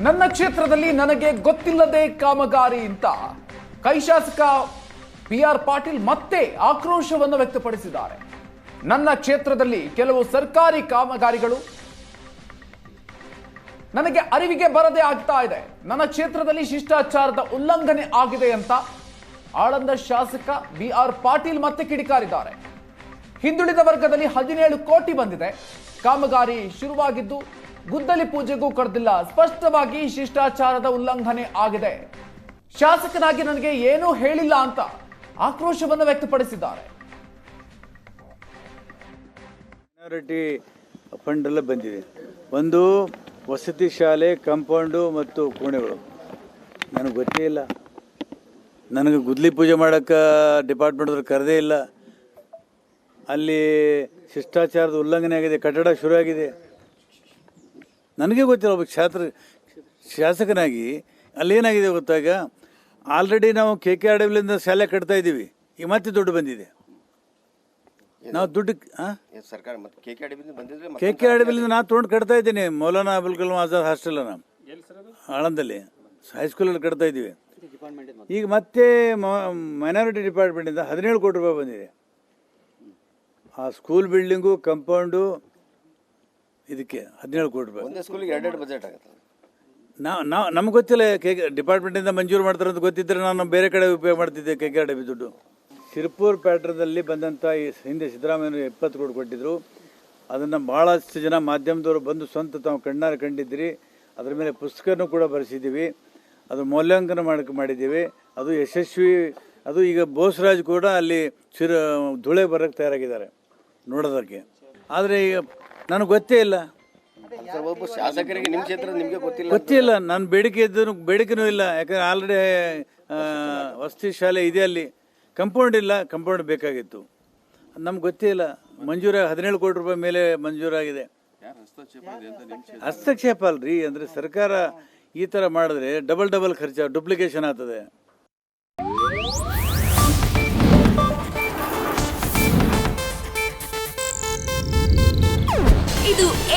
ನನ್ನ ಕ್ಷೇತ್ರದಲ್ಲಿ ನನಗೆ ಗೊತ್ತಿಲ್ಲದೆ ಕಾಮಗಾರಿ ಅಂತ. ಕೈ ಶಾಸಕ ಪಿ ಆರ್ ಪಾಟೀಲ್ ಮತ್ತೆ ಆಕ್ರೋಶವನ್ನು ವ್ಯಕ್ತಪಡಿಸಿದ್ದಾರೆ. ನನ್ನ ಕ್ಷೇತ್ರದಲ್ಲಿ ಕೆಲವು ಸರ್ಕಾರಿ ಕಾಮಗಾರಿಗಳು ನನಗೆ ಅರಿವಿಗೆ ಬರದೆ ಆಗ್ತಾ ಇದೆ. ನನ್ನ ಕ್ಷೇತ್ರದಲ್ಲಿ ಶಿಷ್ಟಾಚಾರದ ಉಲ್ಲಂಘನೆ ಆಗಿದೆ ಅಂತ ಆಳಂದ ಶಾಸಕ ಬಿ ಆರ್ ಪಾಟೀಲ್ ಮತ್ತೆ ಕಿಡಿಕಾರಿದ್ದಾರೆ. ಹಿಂದುಳಿದ ವರ್ಗದಲ್ಲಿ ಹದಿನೇಳು ಕೋಟಿ ಬಂದಿದೆ. ಕಾಮಗಾರಿ ಶುರುವಾಗಿದ್ದು ಗುದ್ದಲಿ ಪೂಜೆಗೂ ಕರೆದಿಲ್ಲ. ಸ್ಪಷ್ಟವಾಗಿ ಶಿಷ್ಟಾಚಾರದ ಉಲ್ಲಂಘನೆ ಆಗಿದೆ. ಶಾಸಕನಾಗಿ ನನಗೆ ಏನೂ ಹೇಳಿಲ್ಲ ಅಂತ ಆಕ್ರೋಶವನ್ನು ವ್ಯಕ್ತಪಡಿಸಿದ್ದಾರೆ. ಮೈನಾರಿಟಿ ಬಂದಿದೆ. ಒಂದು ವಸತಿ ಶಾಲೆ ಕಾಂಪೌಂಡು ಮತ್ತು ಕೋಣೆಗಳು. ನನಗೆ ಗೊತ್ತೇ ಇಲ್ಲ. ನನಗೆ ಗುದ್ಲಿ ಪೂಜೆ ಮಾಡೋಕ್ಕೆ ಡಿಪಾರ್ಟ್ಮೆಂಟವ್ರು ಕರೆದೇ ಇಲ್ಲ. ಅಲ್ಲಿ ಶಿಷ್ಟಾಚಾರದ ಉಲ್ಲಂಘನೆ ಆಗಿದೆ, ಕಟ್ಟಡ ಶುರುವಾಗಿದೆ. ನನಗೆ ಗೊತ್ತಿಲ್ಲ ಒಬ್ಬ ಕ್ಷೇತ್ರ ಶಾಸಕನಾಗಿ ಅಲ್ಲೇನಾಗಿದೆ ಗೊತ್ತಾಗ? ಆಲ್ರೆಡಿ ನಾವು ಕೆ ಕೆ ಆರ್ ಶಾಲೆ ಕಟ್ತಾ ಇದ್ದೀವಿ. ಈಗ ಮತ್ತೆ ದುಡ್ಡು ಬಂದಿದೆ. ನಾವು ದುಡ್ಡು ಸರ್ಕಾರ ಮತ್ತೆ ಕೆ ಕೆ ಅಡವಿಲಿಂದ ನಾನು ತೊಗೊಂಡು ಕಟ್ತಾ ಇದ್ದೀನಿ. ಮೌಲಾನಾ ಅಬುಲ್ ಕಲಾಂ ಆಜಾದ್ ಹಾಸ್ಟೆಲನ ಆಳಂದಲ್ಲಿ. ಹೈಸ್ಕೂಲಲ್ಲಿ ಕಟ್ತಾ ಇದ್ದೀವಿ. ಈಗ ಮತ್ತೆ ಮೈನಾರಿಟಿ ಡಿಪಾರ್ಟ್ಮೆಂಟಿಂದ ಹದಿನೇಳು ಕೋಟಿ ರೂಪಾಯಿ ಬಂದಿದೆ. ಆ ಸ್ಕೂಲ್ ಬಿಲ್ಡಿಂಗು ಕಂಪೌಂಡು ಇದಕ್ಕೆ ಹದಿನೇಳು ಕೋಟಿ ರೂಪಾಯಿ. ಒಂದೇ ಸ್ಕೂಲಿಗೆ ಎರಡೆರಡು ಬಜೆಟ್ ಆಗುತ್ತೆ. ನಾ ನಾ ನಮ್ಗೆ ಗೊತ್ತಿಲ್ಲ ಕೆ ಡಿಪಾರ್ಟ್ಮೆಂಟಿಂದ ಮಂಜೂರು ಮಾಡ್ತಾರೆ ಅಂತ ಗೊತ್ತಿದ್ದರೆ ನಾನು ಬೇರೆ ಕಡೆ ಉಪಯೋಗ ಮಾಡ್ತಿದ್ದೆ ಕೆ ಕೆ ಆರ್ ಡಿ ದುಡ್ಡು. ಸಿರ್ಪುರ್ ಪ್ಯಾಟ್ರದಲ್ಲಿ ಬಂದಂಥ ಈ ಹಿಂದೆ ಸಿದ್ದರಾಮಯ್ಯ ಇಪ್ಪತ್ತು ಕೋಟಿ ಕೊಟ್ಟಿದ್ದರು ಅದನ್ನು ಭಾಳಷ್ಟು ಜನ ಮಾಧ್ಯಮದವರು ಬಂದು ಸ್ವಂತ ತಾವು ಕಣ್ಣಾರೆ ಕಂಡಿದ್ದೀರಿ. ಅದರ ಮೇಲೆ ಪುಸ್ತಕನೂ ಕೂಡ ಬರೆಸಿದ್ದೀವಿ. ಅದು ಮೌಲ್ಯಾಂಕನ ಮಾಡಕ್ಕೆ ಮಾಡಿದ್ದೀವಿ. ಅದು ಯಶಸ್ವಿ ಅದು ಈಗ ಬೋಸರಾಜ್ ಕೂಡ ಅಲ್ಲಿ ಚಿರ ಧೂಳೆ ಬರೋಕ್ಕೆ ತಯಾರಾಗಿದ್ದಾರೆ ನೋಡೋದಕ್ಕೆ. ಆದರೆ ಈಗ ನನಗೆ ಗೊತ್ತೇ ಇಲ್ಲ. ಸರ್ ಒಬ್ಬ ಶಾಸಕರಿಗೆ ನಿಮ್ಮ ಕ್ಷೇತ್ರ ನಿಮಗೆ ಗೊತ್ತಿಲ್ಲ ಗೊತ್ತಿಲ್ಲ. ನಾನು ಬೇಡಿಕೆ ಇದ್ದು ಬೇಡಿಕೆನೂ ಇಲ್ಲ. ಯಾಕಂದ್ರೆ ಆಲ್ರೆಡಿ ವಸತಿ ಶಾಲೆ ಇದೆ ಅಲ್ಲಿ. ಕಂಪೌಂಡ್ ಇಲ್ಲ. ಕಂಪೌಂಡ್ ಬೇಕಾಗಿತ್ತು. ನಮ್ಗೆ ಗೊತ್ತೇ ಇಲ್ಲ. ಮಂಜೂರ ಹದಿನೇಳು ಕೋಟಿ ರೂಪಾಯಿ ಮೇಲೆ ಮಂಜೂರಾಗಿದೆ ಹಸ್ತಕ್ಷೇಪ ಅಲ್ರಿ. ಅಂದರೆ ಸರ್ಕಾರ ಈ ಥರ ಮಾಡಿದ್ರೆ ಡಬಲ್ ಡಬಲ್ ಖರ್ಚು ಡುಪ್ಲಿಕೇಶನ್ ಆಗ್ತದೆ.